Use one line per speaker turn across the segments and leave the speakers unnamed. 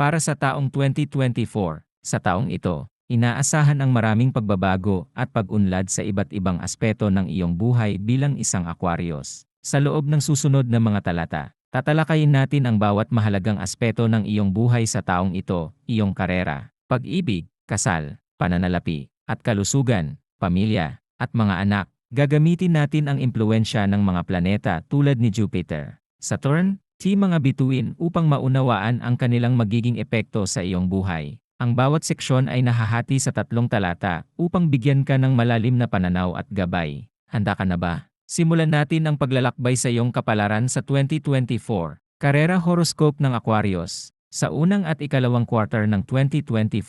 para sa taong 2024. Sa taong ito, inaasahan ang maraming pagbabago at pag-unlad sa iba't ibang aspeto ng iyong buhay bilang isang Aquarius. Sa loob ng susunod na mga talata, tatalakayin natin ang bawat mahalagang aspeto ng iyong buhay sa taong ito, iyong karera, pag-ibig, kasal, pananalapi, at kalusugan, pamilya, at mga anak. Gagamitin natin ang impluensya ng mga planeta tulad ni Jupiter, Saturn, T mga bituin upang maunawaan ang kanilang magiging epekto sa iyong buhay. Ang bawat seksyon ay nahahati sa tatlong talata upang bigyan ka ng malalim na pananaw at gabay. Handa ka na ba? Simulan natin ang paglalakbay sa iyong kapalaran sa 2024. Karera Horoscope ng Aquarius. Sa unang at ikalawang quarter ng 2024,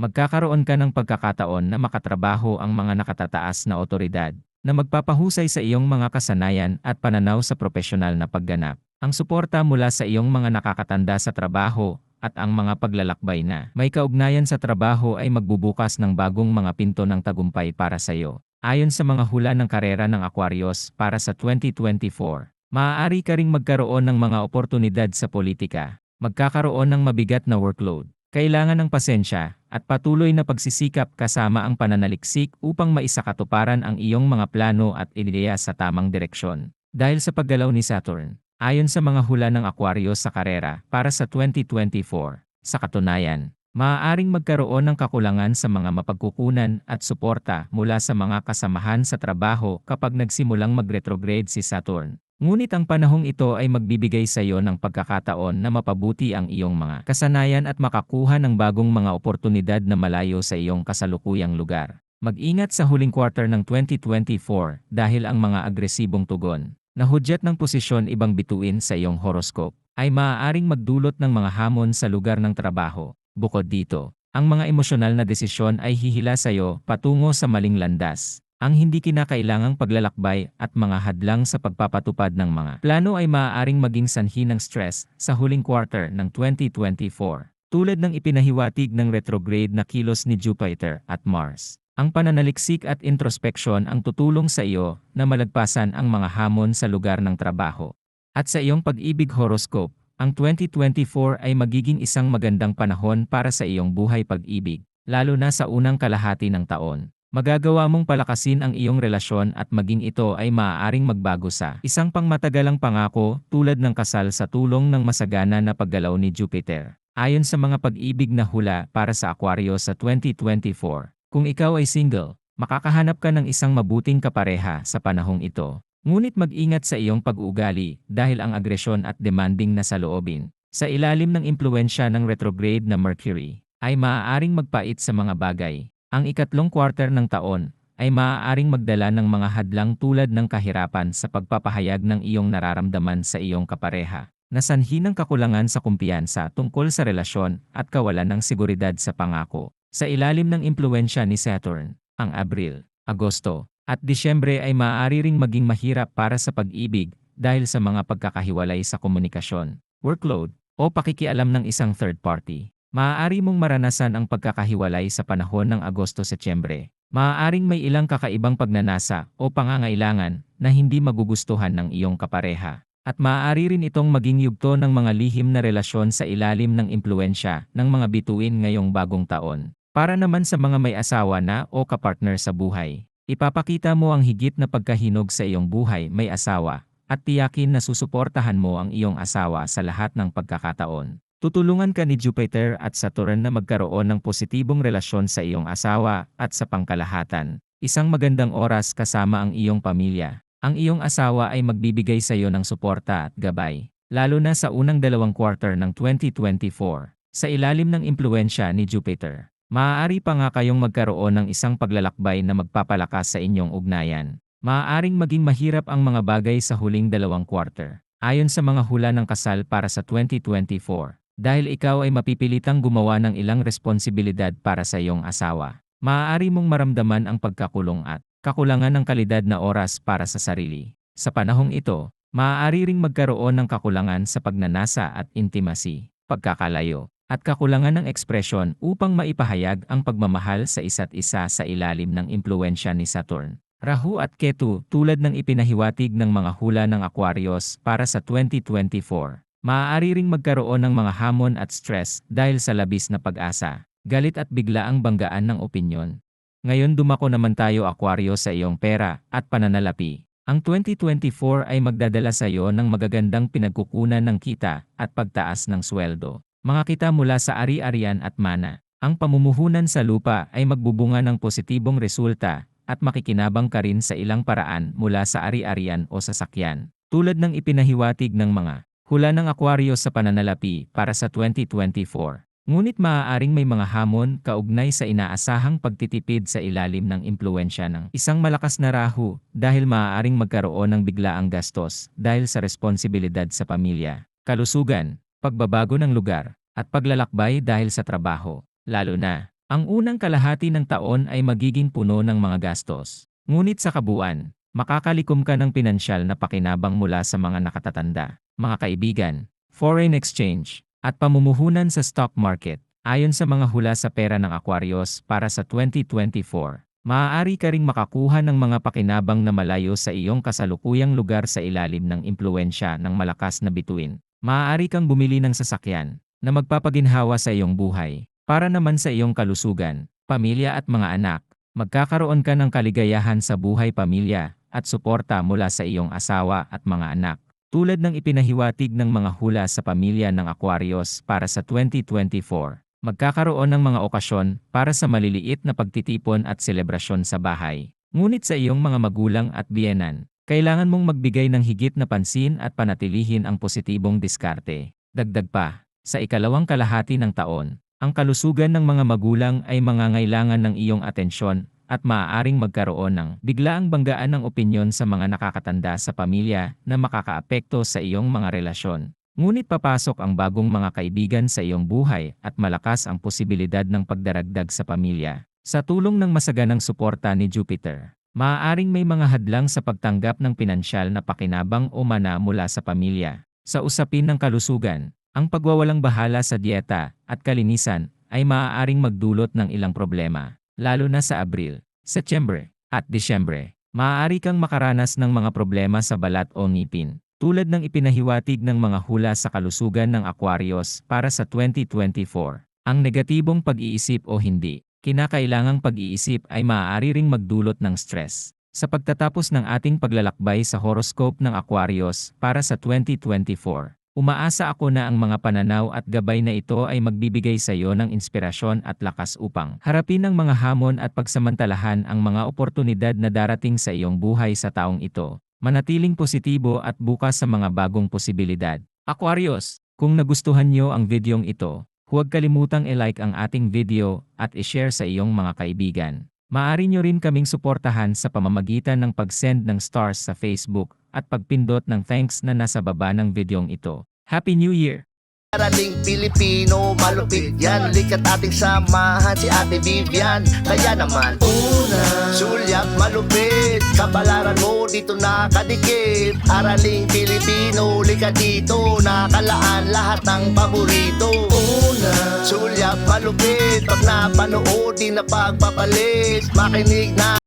magkakaroon ka ng pagkakataon na makatrabaho ang mga nakatataas na otoridad na magpapahusay sa iyong mga kasanayan at pananaw sa profesional na pagganap. Ang suporta mula sa iyong mga nakakatanda sa trabaho at ang mga paglalakbay na may kaugnayan sa trabaho ay magbubukas ng bagong mga pinto ng tagumpay para sa iyo. Ayon sa mga hula ng karera ng Aquarius para sa 2024, maaari ka ring magkaroon ng mga oportunidad sa politika, magkakaroon ng mabigat na workload, kailangan ng pasensya at patuloy na pagsisikap kasama ang pananaliksik upang maisakatuparan ang iyong mga plano at ideya sa tamang direksyon. Dahil sa paggalaw ni Saturn, ayon sa mga hula ng Aquarius sa karera para sa 2024, sa katunayan, maaaring magkaroon ng kakulangan sa mga mapagkukunan at suporta mula sa mga kasamahan sa trabaho kapag nagsimulang mag-retrograde si Saturn. Ngunit ang panahong ito ay magbibigay sa iyo ng pagkakataon na mapabuti ang iyong mga kasanayan at makakuha ng bagong mga oportunidad na malayo sa iyong kasalukuyang lugar. Mag-ingat sa huling quarter ng 2024 dahil ang mga agresibong tugon na hudyat ng posisyon ibang bituin sa iyong horoscope ay maaaring magdulot ng mga hamon sa lugar ng trabaho. Bukod dito, ang mga emosyonal na desisyon ay hihila sa iyo patungo sa maling landas. Ang hindi kinakailangang paglalakbay at mga hadlang sa pagpapatupad ng mga plano ay maaaring maging sanhi ng stress sa huling quarter ng 2024. Tulad ng ipinahiwatig ng retrograde na kilos ni Jupiter at Mars. Ang pananaliksik at introspection ang tutulong sa iyo na malagpasan ang mga hamon sa lugar ng trabaho. At sa iyong pag-ibig horoscope, ang 2024 ay magiging isang magandang panahon para sa iyong buhay pag-ibig, lalo na sa unang kalahati ng taon. Magagawa mong palakasin ang iyong relasyon at maging ito ay maaaring magbago sa isang pangmatagalang pangako tulad ng kasal sa tulong ng masagana na paggalaw ni Jupiter. Ayon sa mga pag-ibig na hula para sa Aquarius sa 2024, kung ikaw ay single, makakahanap ka ng isang mabuting kapareha sa panahong ito. Ngunit mag-ingat sa iyong pag-uugali dahil ang agresyon at demanding na sa loobin. Sa ilalim ng impluensya ng retrograde na Mercury, ay maaaring magpait sa mga bagay. Ang ikatlong quarter ng taon ay maaaring magdala ng mga hadlang tulad ng kahirapan sa pagpapahayag ng iyong nararamdaman sa iyong kapareha. Nasanhi ng kakulangan sa kumpiyansa tungkol sa relasyon at kawalan ng seguridad sa pangako. Sa ilalim ng impluensya ni Saturn, ang Abril, Agosto, at Disyembre ay maaari ring maging mahirap para sa pag-ibig dahil sa mga pagkakahiwalay sa komunikasyon, workload, o pakikialam ng isang third party. Maaari mong maranasan ang pagkakahiwalay sa panahon ng Agosto-Setyembre. Maaaring may ilang kakaibang pagnanasa o pangangailangan na hindi magugustuhan ng iyong kapareha. At maaari rin itong maging yugto ng mga lihim na relasyon sa ilalim ng impluensya ng mga bituin ngayong bagong taon. Para naman sa mga may asawa na o kapartner sa buhay, ipapakita mo ang higit na pagkahinog sa iyong buhay may asawa at tiyakin na susuportahan mo ang iyong asawa sa lahat ng pagkakataon. Tutulungan ka ni Jupiter at Saturn na magkaroon ng positibong relasyon sa iyong asawa at sa pangkalahatan. Isang magandang oras kasama ang iyong pamilya. Ang iyong asawa ay magbibigay sa iyo ng suporta at gabay, lalo na sa unang dalawang quarter ng 2024. Sa ilalim ng impluensya ni Jupiter, Maaari pa nga kayong magkaroon ng isang paglalakbay na magpapalakas sa inyong ugnayan. Maaaring maging mahirap ang mga bagay sa huling dalawang quarter. Ayon sa mga hula ng kasal para sa 2024, dahil ikaw ay mapipilitang gumawa ng ilang responsibilidad para sa iyong asawa. Maaari mong maramdaman ang pagkakulong at kakulangan ng kalidad na oras para sa sarili. Sa panahong ito, maaari ring magkaroon ng kakulangan sa pagnanasa at intimacy, pagkakalayo, at kakulangan ng ekspresyon upang maipahayag ang pagmamahal sa isa't isa sa ilalim ng impluensya ni Saturn. Rahu at Ketu tulad ng ipinahiwatig ng mga hula ng Aquarius para sa 2024. Maaari ring magkaroon ng mga hamon at stress dahil sa labis na pag-asa, galit at biglaang banggaan ng opinyon. Ngayon dumako naman tayo Aquarius sa iyong pera at pananalapi. Ang 2024 ay magdadala sa iyo ng magagandang pinagkukunan ng kita at pagtaas ng sweldo. Mga kita mula sa ari-arian at mana. Ang pamumuhunan sa lupa ay magbubunga ng positibong resulta at makikinabang ka rin sa ilang paraan mula sa ari-arian o sasakyan. Tulad ng ipinahiwatig ng mga hula ng Aquarius sa pananalapi para sa 2024. Ngunit maaaring may mga hamon kaugnay sa inaasahang pagtitipid sa ilalim ng impluensya ng isang malakas na rahu dahil maaaring magkaroon ng biglaang gastos dahil sa responsibilidad sa pamilya, kalusugan, pagbabago ng lugar, at paglalakbay dahil sa trabaho. Lalo na, ang unang kalahati ng taon ay magiging puno ng mga gastos. Ngunit sa kabuuan, makakalikom ka ng pinansyal na pakinabang mula sa mga nakatatanda, mga kaibigan, foreign exchange, at pamumuhunan sa stock market. Ayon sa mga hula sa pera ng Aquarius para sa 2024, maaari ka ring makakuha ng mga pakinabang na malayo sa iyong kasalukuyang lugar sa ilalim ng impluensya ng malakas na bituin. Maaari kang bumili ng sasakyan na magpapaginhawa sa iyong buhay para naman sa iyong kalusugan, pamilya at mga anak. Magkakaroon ka ng kaligayahan sa buhay pamilya at suporta mula sa iyong asawa at mga anak. Tulad ng ipinahiwatig ng mga hula sa pamilya ng Aquarius para sa 2024, magkakaroon ng mga okasyon para sa maliliit na pagtitipon at selebrasyon sa bahay. Ngunit sa iyong mga magulang at biyenan, kailangan mong magbigay ng higit na pansin at panatilihin ang positibong diskarte. Dagdag pa, sa ikalawang kalahati ng taon, ang kalusugan ng mga magulang ay mangangailangan ng iyong atensyon at maaaring magkaroon ng biglaang banggaan ng opinyon sa mga nakakatanda sa pamilya na makakaapekto sa iyong mga relasyon. Ngunit papasok ang bagong mga kaibigan sa iyong buhay at malakas ang posibilidad ng pagdaragdag sa pamilya. Sa tulong ng masaganang suporta ni Jupiter, maaaring may mga hadlang sa pagtanggap ng pinansyal na pakinabang o mana mula sa pamilya. Sa usapin ng kalusugan, ang pagwawalang bahala sa dieta at kalinisan ay maaaring magdulot ng ilang problema lalo na sa Abril, Setyembre, at Disyembre. Maaari kang makaranas ng mga problema sa balat o ngipin, tulad ng ipinahiwatig ng mga hula sa kalusugan ng Aquarius para sa 2024. Ang negatibong pag-iisip o hindi, kinakailangang pag-iisip ay maaari ring magdulot ng stress. Sa pagtatapos ng ating paglalakbay sa horoscope ng Aquarius para sa 2024, Umaasa ako na ang mga pananaw at gabay na ito ay magbibigay sa iyo ng inspirasyon at lakas upang harapin ang mga hamon at pagsamantalahan ang mga oportunidad na darating sa iyong buhay sa taong ito. Manatiling positibo at bukas sa mga bagong posibilidad. Aquarius, kung nagustuhan niyo ang videong ito, huwag kalimutang i-like ang ating video at i-share sa iyong mga kaibigan. Maaari nyo rin kaming suportahan sa pamamagitan ng pag-send ng stars sa Facebook at pagpindot ng thanks na nasa baba ng videong ito. Happy New Year!
Araling Pilipino, malupit yan Likat ating samahan si Ate Vivian Kaya naman Una Sulyap malupit Kabalaran mo dito nakadikit. Araling Pilipino, likat dito. Nakalaan lahat ng paborito. Una. Sulyap malupit Pag napanood, di na pagpapalit. Makinig na